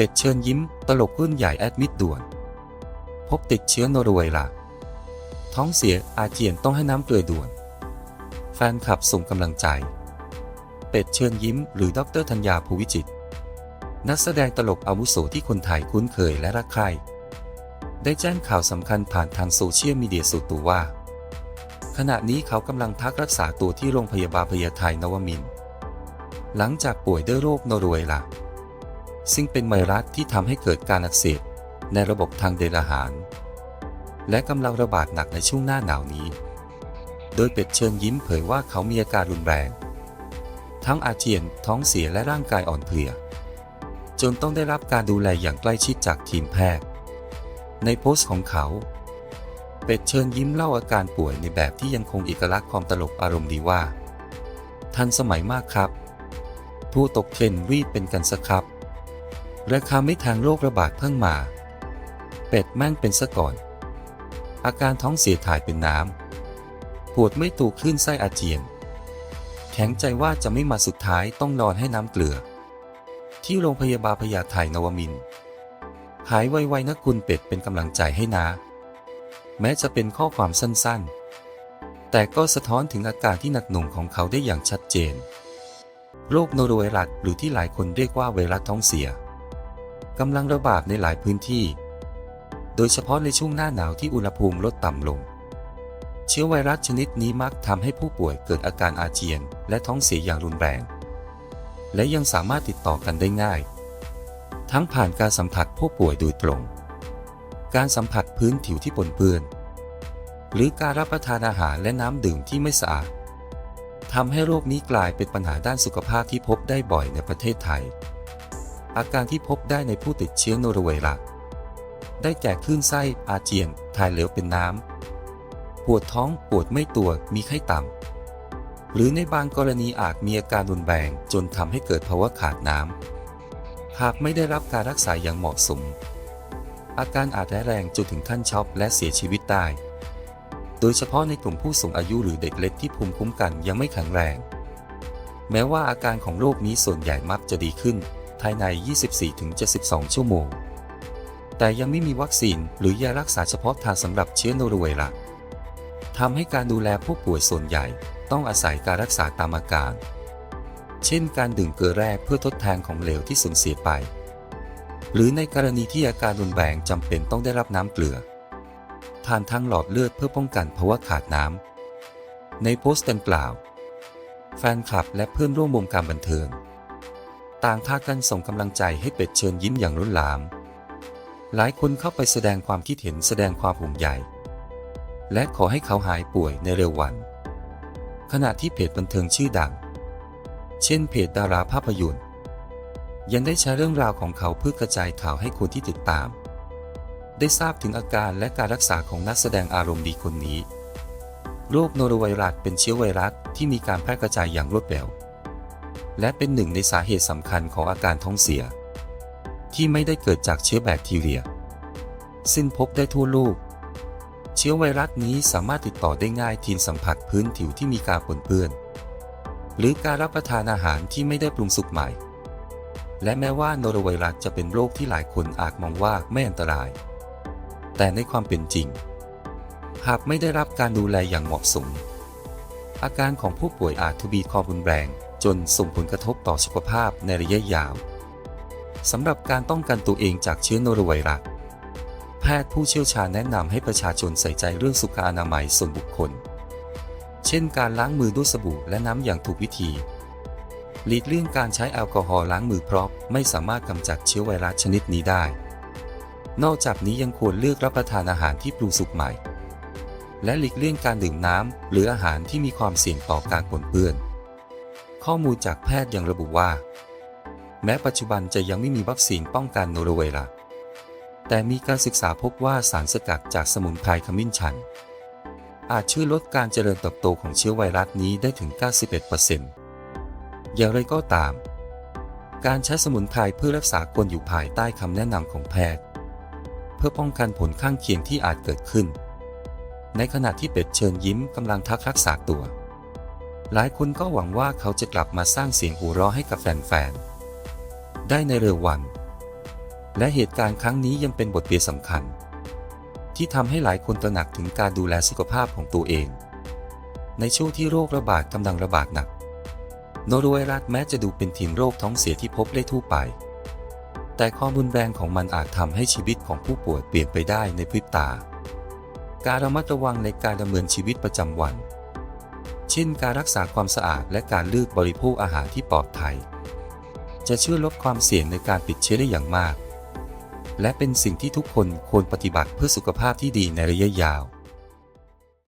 เป็ดเชิญยิ้ม ตลกรุ่นใหญ่แอดมิดด่วน พบติดเชื้อโนรเวย์ละท้องเสียอาเจียนต้องให้น้ำเกลือด่วน แฟนคลับส่งกำลังใจ เป็ดเชิญยิ้ม หรือดรธัญญาภูวิจิต นักแสดงตลกอาวุโสที่คนไทยคุ้นเคยและรักใคร่ได้แจ้งข่าวสำคัญผ่านทางโซเชียลมีเดียส่วนตัวว่า ขณะนี้เขากำลังพักรักษาตัวที่โรงพยาบาลพญาไทยนวมิน หลังจากป่วยด้วยโรคโนโรเวลา ซึ่งเป็นไวรัสที่ทำให้เกิดการอักเสบในระบบทางเดินอาหาร และกำลังระบาดหนักในช่วงหน้าหนาวนี้ โดยเป็ดเชิญยิ้มเผยว่าเขามีอาการรุนแรง ทั้งอาเจียนท้องเสียและร่างกายอ่อนเพลีย จนต้องได้รับการดูแลอย่างใกล้ชิดจากทีมแพทย์ ในโพสต์ของเขา เป็ดเชิญยิ้มเล่าอาการป่วยในแบบที่ยังคงเอกลักษณ์ความตลกอารมณ์ดีว่า ทันสมัยมากครับ ผู้ตกเทรนด์รีบเป็นกันสักครับ ราคาไม่ทางโรคระบาดเพิ่งมา เป็ดแม่งเป็นซะก่อน อาการท้องเสียถ่ายเป็นน้ำ ปวดไม่ตูคลื่นไส้อาเจียน แข็งใจว่าจะไม่มาสุดท้ายต้องนอนให้น้ำเกลือ ที่โรงพยาบาลพญาไทนวมิน หายไวๆนะคุณเป็ดเป็นกำลังใจให้นะ แม้จะเป็นข้อความสั้นๆ แต่ก็สะท้อนถึงอาการที่หนักหน่วงของเขาได้อย่างชัดเจน โรคโนโรไวรัสหรือที่หลายคนเรียกว่าไวรัสท้องเสีย กำลังระบาดในหลายพื้นที่ โดยเฉพาะในช่วงหน้าหนาวที่อุณหภูมิลดต่ำลง เชื้อไวรัสชนิดนี้มักทำให้ผู้ป่วยเกิดอาการอาเจียน และท้องเสียอย่างรุนแรง และยังสามารถติดต่อกันได้ง่าย ทั้งผ่านการสัมผัสผู้ป่วยโดยตรง การสัมผัสพื้นผิวที่ปนเปื้อน หรือการรับประทานอาหารและน้ำดื่มที่ไม่สะอาดทำให้โรคนี้กลายเป็นปัญหาด้านสุขภาพที่พบได้บ่อยในประเทศไทย อาการที่พบได้ในผู้ติดเชื้อโนโรเวย์หลัก ได้แก่คลื่นไส้อาเจียนถ่ายเหลวเป็นน้ำ ปวดท้องปวดไม่ตัวมีไข้ต่ำ หรือในบางกรณีอาจมีอาการรุนแรงจนทำให้เกิดภาวะขาดน้ำ หากไม่ได้รับการรักษาอย่างเหมาะสม อาการอาจร้ายแรงจนถึงขั้นช็อกและเสียชีวิตได้ โดยเฉพาะในกลุ่มผู้สูงอายุหรือเด็กเล็กที่ภูมิคุ้มกันยังไม่แข็งแรง แม้ว่าอาการของโรคนี้ส่วนใหญ่มักจะดีขึ้น ภายใน 24-72 ชั่วโมง แต่ยังไม่มีวัคซีนหรือยารักษาเฉพาะทางสำหรับเชื้อโนโรเวย์ละทำให้การดูแลผู้ป่วยส่วนใหญ่ต้องอาศัยการรักษาตามอาการ เช่นการดื่มเกลือแร่เพื่อทดแทนของเหลวที่สูญเสียไป หรือในกรณีที่อาการรุนแรงจำเป็นต้องได้รับน้ำเกลือ ทานทางหลอดเลือดเพื่อป้องกันภาวะขาดน้ำ ในโพสต์ดังกล่าว แฟนคลับและเพื่อนร่วมวงการบันเทิง ต่างพากันส่งกำลังใจให้เป็ดเชิญยิ้มอย่างล้นหลาม หลายคนเข้าไปแสดงความคิดเห็นแสดงความห่วงใยและขอให้เขาหายป่วยในเร็ววัน ขณะที่เพจบันเทิงชื่อดัง เช่นเพจดาราภาพยนตร์ ยังได้ใช้เรื่องราวของเขาเพื่อกระจายข่าวให้คนที่ติดตาม ได้ทราบถึงอาการและการรักษาของนักแสดงอารมณ์ดีคนนี้ โรคโนโรไวรัสเป็นเชื้อไวรัสที่มีการแพร่กระจายอย่างรวดเร็ว และเป็นหนึ่งในสาเหตุสำคัญของอาการท้องเสีย ที่ไม่ได้เกิดจากเชื้อแบคทีเรีย ซึ่งพบได้ทั่วโลก เชื้อไวรัสนี้สามารถติดต่อได้ง่ายทีสัมผัสพื้นผิวที่มีการปนเปื้อน หรือการรับประทานอาหารที่ไม่ได้ปรุงสุกใหม่ และแม้ว่าโนโรไวรัสจะเป็นโรคที่หลายคนอาจมองว่าไม่อันตราย แต่ในความเป็นจริง หากไม่ได้รับการดูแลอย่างเหมาะสม อาการของผู้ป่วยอาจทวีความรุนแรง จนส่งผลกระทบต่อสุขภาพในระยะยาวสำหรับการป้องกันตัวเองจากเชื้อโนโรไวรัสแพทย์ผู้เชี่ยวชาญแนะนำให้ประชาชนใส่ใจเรื่องสุขอนามัยส่วนบุคคล เช่นการล้างมือด้วยสบู่และน้ำอย่างถูกวิธี หลีกเลี่ยงการใช้แอลกอฮอล์ล้างมือเพราะไม่สามารถกำจัดเชื้อไวรัสชนิดนี้ได้ นอกจากนี้ยังควรเลือกรับประทานอาหารที่ปรุงสุกใหม่ และหลีกเลี่ยงการดื่มน้ำหรืออาหารที่มีความเสี่ยงต่อการปนเปื้อน ข้อมูลจากแพทย์ยังระบุว่า แม้ปัจจุบันจะยังไม่มีวัคซีนป้องกันโนโรเวย์ละแต่มีการศึกษาพบว่าสารสกัดจากสมุนไพรขมิ้นชัน อาจช่วยลดการเจริญเติบโตของเชื้อไวรัสนี้ได้ถึง 91%อย่างไรก็ตาม การใช้สมุนไพรเพื่อรักษาควรอยู่ภายใต้คำแนะนำของแพทย์ เพื่อป้องกันผลข้างเคียงที่อาจเกิดขึ้น ในขณะที่เป็ดเชิญยิ้มกำลังทักรักษาตัว หลายคนก็หวังว่าเขาจะกลับมาสร้างเสียงหัวเราะให้กับแฟนๆ ได้ในเร็ววัน และเหตุการณ์ครั้งนี้ยังเป็นบทเรียนสำคัญ ที่ทำให้หลายคนตระหนักถึงการดูแลสุขภาพของตัวเอง ในช่วงที่โรคระบาดกำลังระบาดหนัก โนโรไวรัสแม้จะดูเป็นถิ่นโรคท้องเสียที่พบได้ทั่วไป แต่ความรุนแรงของมันอาจทำให้ชีวิตของผู้ป่วยเปลี่ยนไปได้ในพริบตา การระมัดระวังในการดำเนินชีวิตประจำวัน เช่นการรักษาความสะอาดและการเลือกบริโภคอาหารที่ปลอดภัย จะช่วยลดความเสี่ยงในการติดเชื้อได้อย่างมาก และเป็นสิ่งที่ทุกคนควรปฏิบัติเพื่อสุขภาพที่ดีในระยะยาว